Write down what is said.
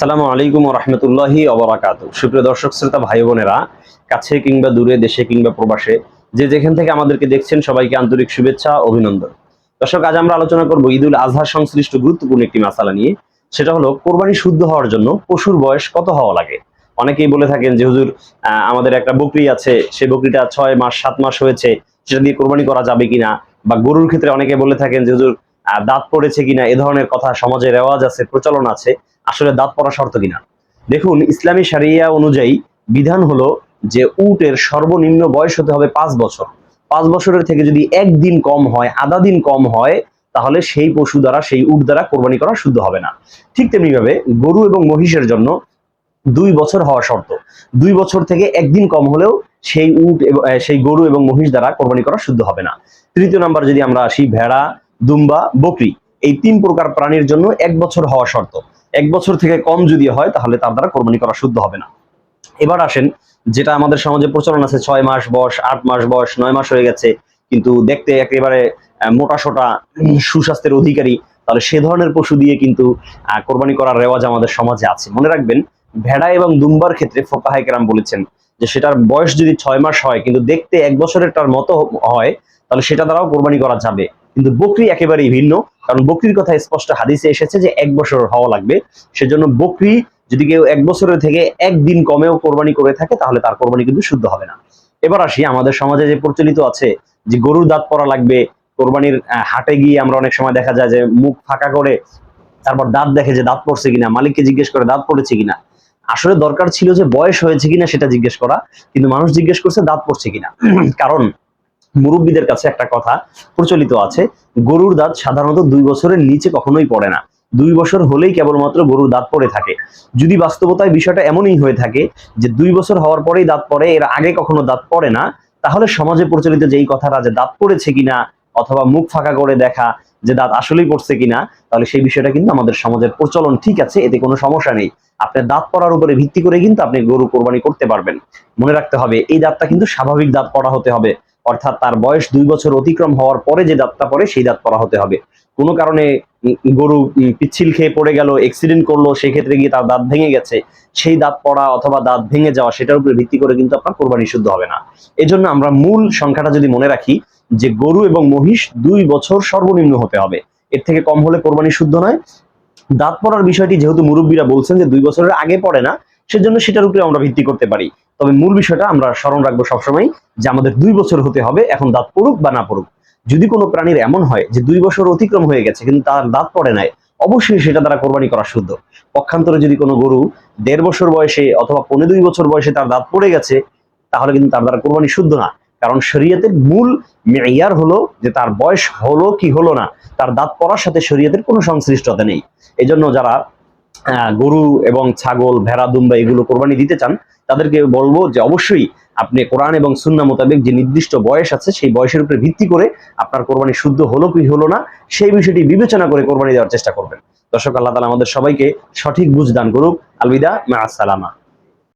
সালামু আলাইকুম রহমতুল্লাহি অবরাকাত সুপ্রিয় দর্শক, শ্রোতা, ভাই বোনেরা, কাছে কিংবা দূরে, দেশে কিংবা প্রবাসে, যে যেখান থেকে আমাদেরকে দেখছেন, সবাইকে আন্তরিক শুভেচ্ছা, অভিনন্দন। দর্শক, আজ আমরা আলোচনা করব ঈদুল আজহার সংশ্লিষ্ট গুরুত্বপূর্ণ একটি মাসালা নিয়ে। সেটা হলো, কোরবানি শুদ্ধ হওয়ার জন্য পশুর বয়স কত হওয়া লাগে? অনেকেই বলে থাকেন যে, হুজুর আমাদের একটা বকরি আছে সেই বকরিটা ছয় মাস, সাত মাস হয়েছে, সেটা দিয়ে কোরবানি করা যাবে কিনা? বা গরুর ক্ষেত্রে অনেকে বলে থাকেন যে, হুজুর দাঁত পড়েছে কিনা? এ ধরনের কথা সমাজে রেওয়াজ আছে, প্রচলন আছে। আসলে দাঁত পড়া শর্ত কিনা। দেখুন, ইসলামী সারিয়া অনুযায়ী বিধান হলো যে উটের সর্বনিম্ন বয়স হতে হবে পাঁচ বছর। পাঁচ বছরের থেকে যদি একদিন কম হয়, আধা দিন কম হয়, তাহলে সেই পশু দ্বারা, সেই উট দ্বারা কোরবানি করা শুদ্ধ হবে না। ঠিক তেমনি ভাবে গরু এবং মহিষের জন্য দুই বছর হওয়া শর্ত। দুই বছর থেকে একদিন কম হলেও সেই উট সেই গরু এবং মহিষ দ্বারা কোরবানি করা শুদ্ধ হবে না। তৃতীয় নাম্বার যদি আমরা আসি, ভেড়া, দুম্বা, বকরি, এই তিন প্রকার প্রাণীর জন্য এক বছর হওয়া শর্ত। এক বছর থেকে কম যদি হয়, তাহলে তার দ্বারা কোরবানি করা শুদ্ধ হবে না। এবার আসেন, যেটা আমাদের সমাজে প্রচলন আছে, ছয় মাস বয়স, আট মাস বয়স, নয় মাস হয়ে গেছে, কিন্তু দেখতে একেবারে মোটা সোটা সুস্বাস্থ্যের অধিকারী, তাহলে সে ধরনের পশু দিয়ে কিন্তু কোরবানি করার রেওয়াজ আমাদের সমাজে আছে। মনে রাখবেন, ভেড়া এবং দুম্বার ক্ষেত্রে ফোকাহাই কেরাম বলেছেন যে সেটার বয়স যদি ছয় মাস হয়, কিন্তু দেখতে এক বছরের তার মতো হয়, তাহলে সেটা দ্বারাও কোরবানি করা যাবে। কিন্তু বকরি একেবারেই ভিন্ন। কারণ বকরির কথা স্পষ্ট হাদিসে এসেছে যে এক বছর হওয়া লাগবে। সেজন্য বকরি যদি কেউ এক বছরের থেকে একদিন কমেও কোরবানি করে থাকে, তাহলে তার কোরবানি কিন্তু শুদ্ধ হবে না। এবার আসি, আমাদের সমাজে যে প্রচলিত আছে যে গরুর দাঁত পরা লাগবে, কোরবানির হাটে গিয়ে আমরা অনেক সময় দেখা যায় যে মুখ ফাঁকা করে তারপর দাঁত দেখে যে দাঁত পড়ছে কিনা, মালিককে জিজ্ঞেস করে দাঁত পড়েছে কিনা। আসলে দরকার ছিল যে বয়স হয়েছে কিনা সেটা জিজ্ঞেস করা, কিন্তু মানুষ জিজ্ঞেস করছে দাঁত পড়ছে কিনা। কারণ মুরব্বীদের কাছে একটা কথা প্রচলিত আছে, গরুর দাঁত সাধারণত দুই বছরের নিচে কখনোই পড়ে না। দুই বছর হলেই কেবলমাত্র গরুর দাঁত পড়ে থাকে। যদি বাস্তবতায় বিষয়টা এমনই হয়ে থাকে যে দুই বছর হওয়ার পরেই দাঁত পড়ে, এর আগে কখনো দাঁত পড়ে না, তাহলে সমাজে প্রচলিত যেই কথাটা যে দাঁত পড়েছে কিনা অথবা মুখ ফাঁকা করে দেখা যে দাঁত আসলেই পড়ছে কিনা, তাহলে সেই বিষয়টা কিন্তু আমাদের সমাজের প্রচলন ঠিক আছে, এতে কোনো সমস্যা নেই। আপনার দাঁত পড়ার উপরে ভিত্তি করে কিন্তু আপনি গরু কোরবানি করতে পারবেন। মনে রাখতে হবে, এই দাঁতটা কিন্তু স্বাভাবিক দাঁত পড়া হতে হবে। অর্থাৎ তার বয়স দুই বছর অতিক্রম হওয়ার পরে যে দাঁতটা পড়ে সেই দাঁত পড়া হতে হবে। কোনো কারণে গরু পিচ্ছিল খেয়ে পড়ে গেল এক্সিডেন্ট করল, সেক্ষেত্রে গিয়ে তার দাঁত ভেঙে গেছে। সেই দাঁত পড়া অথবা দাঁত ভেঙে যাওয়া, সেটার উপরে ভিত্তি করে কিন্তু আপনার কোরবানি শুদ্ধ হবে না। এজন্য আমরা মূল সংখ্যাটা যদি মনে রাখি, যে গরু এবং মহিষ দুই বছর সর্বনিম্ন হতে হবে। এর থেকে কম হলে কোরবানি শুদ্ধ নয়। দাঁত পড়ার বিষয়টি যেহেতু মুরব্বীরা বলছেন যে দুই বছরের আগে পড়ে না, সেজন্য সেটার উপরে আমরা ভিত্তি করতে পারি। তবে মূল বিষয়টা আমরা স্মরণ রাখব সবসময় যে আমাদের দুই বছর হতে হবে, এখন দাঁত পড়ুক বা না পড়ুক। যদি কোনো প্রাণীর এমন হয় যে দুই বছর অতিক্রম হয়ে গেছে কিন্তু তার দাঁত পড়ে নাই, অবশ্যই সেটা তারা কোরবানি করা শুদ্ধ। পক্ষান্তরে যদি কোনো গরু দেড় বছর বয়সে অথবা পনেরো দুই বছর বয়সে তার দাঁত পড়ে গেছে, তাহলে কিন্তু তার দ্বারা কোরবানি শুদ্ধ না। কারণ শরীয়তের মূল মেয়ার হলো যে তার বয়স হলো কি হলো না, তার দাঁত পড়ার সাথে শরীয়তের কোনো সংশ্লিষ্টতা নেই। এজন্য যারা গরু এবং ছাগল, ভেড়া দুম্বা এগুলো কোরবানি দিতে চান তাদেরকে বলব যে অবশ্যই আপনি কোরআন এবং সুন্না মোতাবেক যে নির্দিষ্ট বয়স আছে, সেই বয়সের উপরে ভিত্তি করে আপনার কোরবানি শুদ্ধ হলো কি হলো না, সেই বিষয়টি বিবেচনা করে কোরবানি দেওয়ার চেষ্টা করবেন। দর্শক, আল্লাহ তালা আমাদের সবাইকে সঠিক বুঝ দান করুক। আলবিদা, মা আসসালামা।